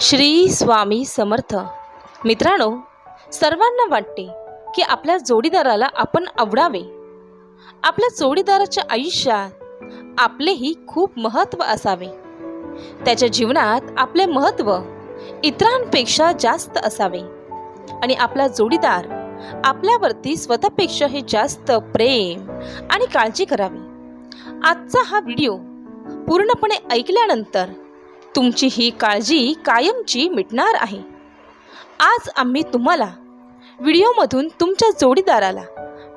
श्री स्वामी समर्थ. मित्रांनो सर्वांना वाटते की आपल्या जोडीदाराला आपण आवडावे. आपल्या जोडीदाराच्या आयुष्यात आपलेही खूप महत्त्व असावे. त्याच्या जीवनात आपले महत्त्व इतरांपेक्षा जास्त असावे. आणि आपला जोडीदार आपल्यावरती स्वतःपेक्षा हे जास्त प्रेम आणि काळजी करावी. आजचा हा व्हिडिओ पूर्णपणे ऐकल्यानंतर तुमची ही काळजी कायमची मिटणार आहे. आज आम्ही तुम्हाला व्हिडिओमधून तुमच्या जोडीदाराला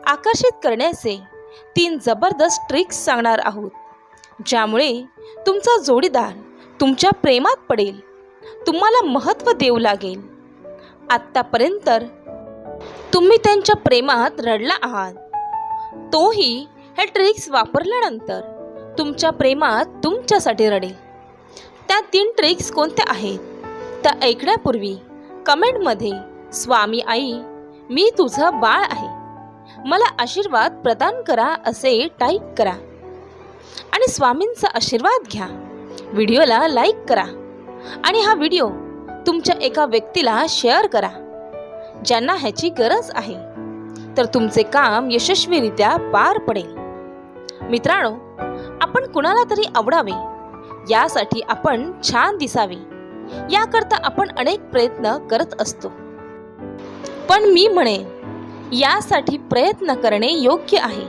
आकर्षित करण्याचे तीन जबरदस्त ट्रिक्स सांगणार आहोत. ज्यामुळे तुमचा जोडीदार तुमच्या प्रेमात पडेल तुम्हाला महत्त्व देऊ लागेल. आत्तापर्यंत तुम्ही त्यांच्या प्रेमात रडला आहात. तोही हे ट्रिक्स वापरल्यानंतर तुमच्या प्रेमात तुमच्यासाठी रडेल. त्या तीन ट्रिक्स कोणत्या आहेत? त्या ऐकण्यापूर्वी कमेंटमध्ये स्वामी आई मी तुझं बाळ आहे. मला आशीर्वाद प्रदान करा असे टाईप करा. आणि स्वामींचा आशीर्वाद घ्या. व्हिडिओला लाईक करा. आणि हा व्हिडिओ तुमच्या एका व्यक्तीला शेअर करा ज्यांना ह्याची गरज आहे. तर तुमचे काम यशस्वीरित्या पार पडेल. मित्रांनो आपण कुणाला तरी आवडावे यासाठी आपण छान दिसावे. याकरता आपण अनेक प्रयत्न करत असतो. पण मी म्हणेन यासाठी प्रयत्न करणे योग्य आहे.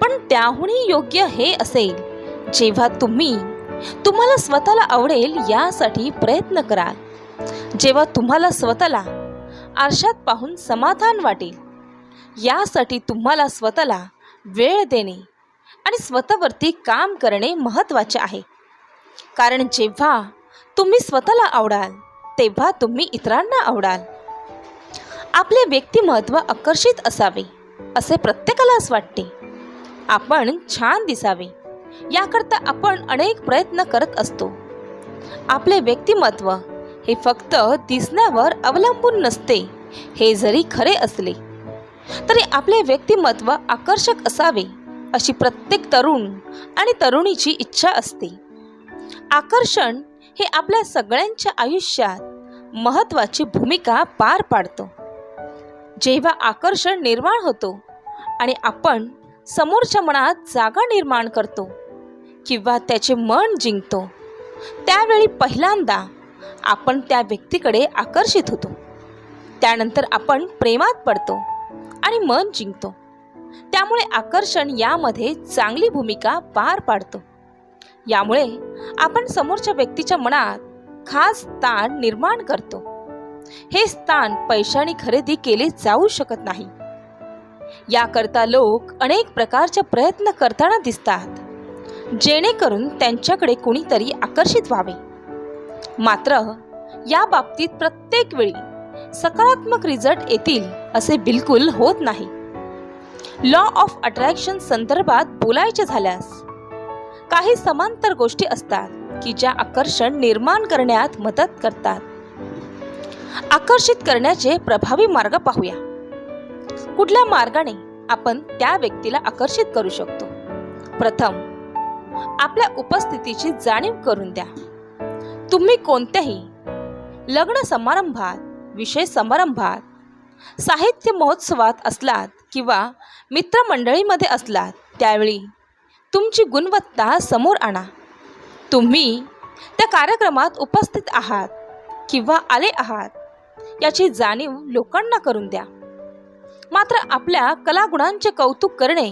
पण त्याहूनही योग्य हे असेल जेव्हा तुम्ही तुम्हाला स्वतःला आवडेल यासाठी प्रयत्न कराल. जेव्हा तुम्हाला स्वतःला आरशात पाहून समाधान वाटेल यासाठी तुम्हाला स्वतःला वेळ देणे आणि स्वतःवरती काम करणे महत्त्वाचे आहे. कारण जेव्हा तुम्ही स्वतःला आवडाल तेव्हा तुम्ही इतरांना आवडाल. आपले व्यक्तिमत्व आकर्षित असावे असे प्रत्येकालाच वाटते. आपण छान दिसावे याकरता आपण अनेक प्रयत्न करत असतो. आपले व्यक्तिमत्व हे फक्त दिसण्यावर अवलंबून नसते हे जरी खरे असले तरी आपले व्यक्तिमत्व आकर्षक असावे अशी प्रत्येक तरुण आणि तरुणीची इच्छा असते. आकर्षण हे आपल्या सगळ्यांच्या आयुष्यात महत्त्वाची भूमिका पार पाडतो. जेव्हा आकर्षण निर्माण होतो आणि आपण समोरच्या मनात जागा निर्माण करतो किंवा त्याचे मन जिंकतो त्यावेळी पहिल्यांदा आपण त्या व्यक्तीकडे आकर्षित होतो. त्यानंतर आपण प्रेमात पडतो आणि मन जिंकतो. त्यामुळे आकर्षण यामध्ये चांगली भूमिका पार पाडतो. यामुळे आपण समोरच्या व्यक्तीच्या मनात खास ताण निर्माण करतो. हे स्थान पैशाने खरेदी केले जाऊ शकत नाही. याकरता लोक अनेक प्रकारचे प्रयत्न करताना दिसतात जेणेकरून त्यांच्याकडे कुणीतरी आकर्षित व्हावे. मात्र या बाबतीत प्रत्येक वेळी सकारात्मक रिझल्ट येतील असे बिलकुल होत नाही. लॉ ऑफ अट्रॅक्शन संदर्भात बोलायचे झाल्यास काही समांतर गोष्टी असतात की ज्या आकर्षण निर्माण करण्यात मदत करतात. आकर्षित करण्याचे प्रभावी मार्ग पाहूया. कुठल्या मार्गाने आपण त्या व्यक्तीला आकर्षित करू शकतो? प्रथम आपल्या उपस्थितीची जाणीव करून द्या. तुम्ही कोणत्याही लग्न समारंभात विषय समारंभात साहित्य महोत्सवात असलात किंवा मित्रमंडळीमध्ये असलात त्यावेळी तुमची गुणवत्ता समोर आणा. तुम्ही त्या कार्यक्रमात उपस्थित आहात किंवा आले आहात याची जाणीव लोकांना करून द्या. मात्र आपल्या कलागुणांचे कौतुक करणे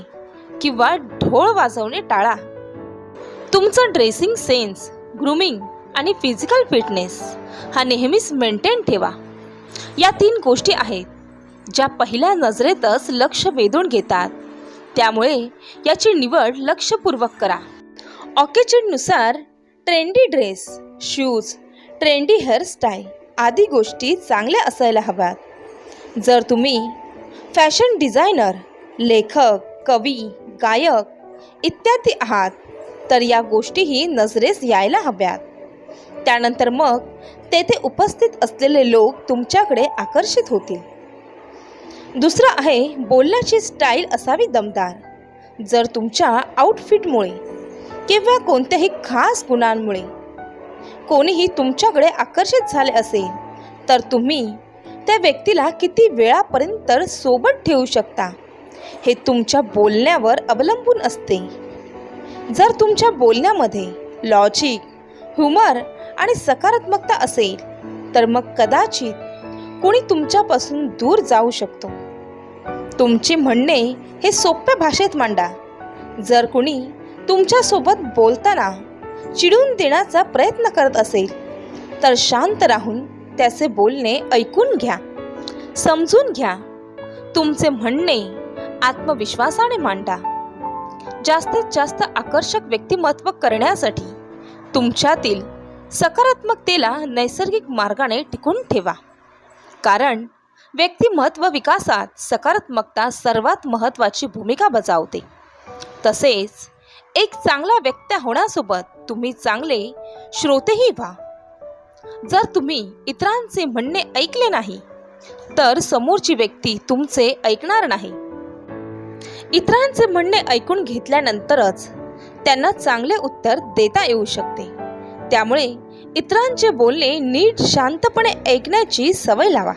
किंवा ढोळ वाजवणे टाळा. तुमचं ड्रेसिंग सेन्स ग्रूमिंग आणि फिजिकल फिटनेस हा नेहमीच मेंटेन ठेवा. या तीन गोष्टी आहेत ज्या पहिल्या नजरेतच लक्ष वेधून घेतात. त्यामुळे याची निवड लक्षपूर्वक करा. ऑकेजननुसार trendy dress shoes trendy hairstyle आदी गोष्टी चांगल्या असायला हव्यात. जर तुम्ही फॅशन डिझायनर लेखक कवी गायक इत्यादी आहात तर या गोष्टीही नजरेस यायला हव्यात. त्यानंतर मग तेथे उपस्थित असलेले लोक तुमच्याकडे आकर्षित होतील. दुसरं आहे बोलण्याची स्टाईल असावी दमदार. जर तुमच्या आउटफिटमुळे किंवा कोणत्याही खास गुणांमुळे कोणीही तुमच्याकडे आकर्षित झाले असेल तर तुम्ही त्या व्यक्तीला किती वेळापर्यंत सोबत ठेवू शकता हे तुमच्या बोलण्यावर अवलंबून असते. जर तुमच्या बोलण्यामध्ये लॉजिक ह्युमर आणि सकारात्मकता असेल तर मग कदाचित कोणी तुमच्यापासून दूर जाऊ शकतो. तुमचे म्हणणे हे सोप्या भाषेत मांडा. जर कुणी तुमच्यासोबत बोलताना चिडून देण्याचा प्रयत्न करत असेल तर शांत राहून त्याचे बोलणे ऐकून घ्या समजून घ्या. तुमचे म्हणणे आत्मविश्वासाने मांडा. जास्तीत जास्त आकर्षक व्यक्तिमत्व करण्यासाठी तुमच्यातील सकारात्मकतेला नैसर्गिक मार्गाने टिकून ठेवा. कारण व्यक्तिमत्व विकासात सकारात्मकता सर्वात महत्त्वाची भूमिका बजावते. तसेच एक चांगला व्यक्ती होण्यासोबत तुम्ही चांगले श्रोतेही व्हा. जर तुम्ही इतरांचे म्हणणे ऐकले नाही तर समोरची व्यक्ती तुमचे ऐकणार नाही. इतरांचे म्हणणे ऐकून घेतल्यानंतरच त्यांना चांगले उत्तर देता येऊ शकते. त्यामुळे इतरांचे बोलणे नीट शांतपणे ऐकण्याची सवय लावा.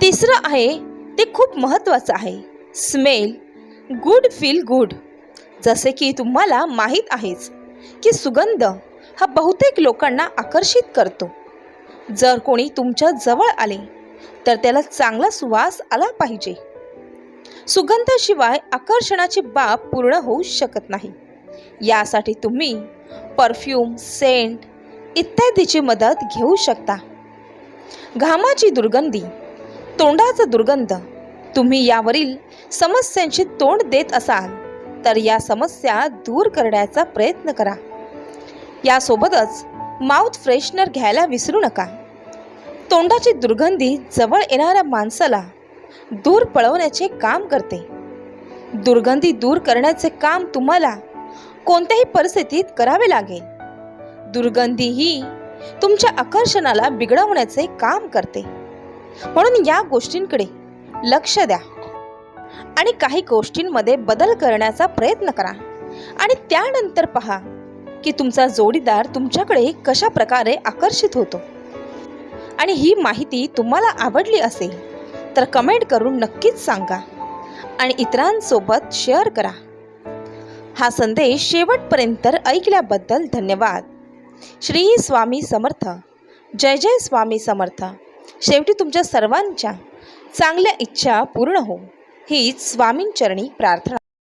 तिसरं आहे ते खूप महत्त्वाचं आहे. स्मेल गुड फील गुड जसे की तुम्हाला माहीत आहेच की सुगंध हा बहुतेक लोकांना आकर्षित करतो. जर कोणी तुमच्या जवळ आले तर त्याला चांगला सुवास आला पाहिजे. सुगंधाशिवाय आकर्षणाची बाब पूर्ण होऊ शकत नाही. यासाठी तुम्ही परफ्यूम सेंट इत्यादीची मदत घेऊ शकता. घामाची दुर्गंधी तोंडाचा दुर्गंध. तुम्ही यावरील समस्यांशी तोंड देत असाल तर या समस्या दूर करण्याचा प्रयत्न करा. यासोबतच माउथ फ्रेशनर घ्यायला विसरू नका. तोंडाची दुर्गंधी जवळ येणाऱ्या माणसाला दूर पळवण्याचे काम करते. दुर्गंधी दूर करण्याचे काम तुम्हाला कोणत्याही परिस्थितीत करावे लागेल. दुर्गंधी ही तुमच्या आकर्षणाला बिघडवण्याचे काम करते. म्हणून या गोष्टींकडे लक्ष द्या. आणि काही गोष्टींमध्ये बदल करण्याचा प्रयत्न करा. आणि त्यानंतर पहा की तुमचा जोडीदार तुमच्याकडे कशा प्रकारे आकर्षित होतो. आणि ही माहिती तुम्हाला आवडली असेल तर कमेंट करून नक्कीच सांगा. आणि इतरांसोबत शेअर करा. हा संदेश शेवटपर्यंत ऐकल्याबद्दल धन्यवाद. श्री स्वामी समर्थ. जय जय स्वामी समर्थ. शेवटी तुमच्या सर्वांच्या चांगल्या इच्छा पूर्ण हो. हीच स्वामींचरणी प्रार्थना.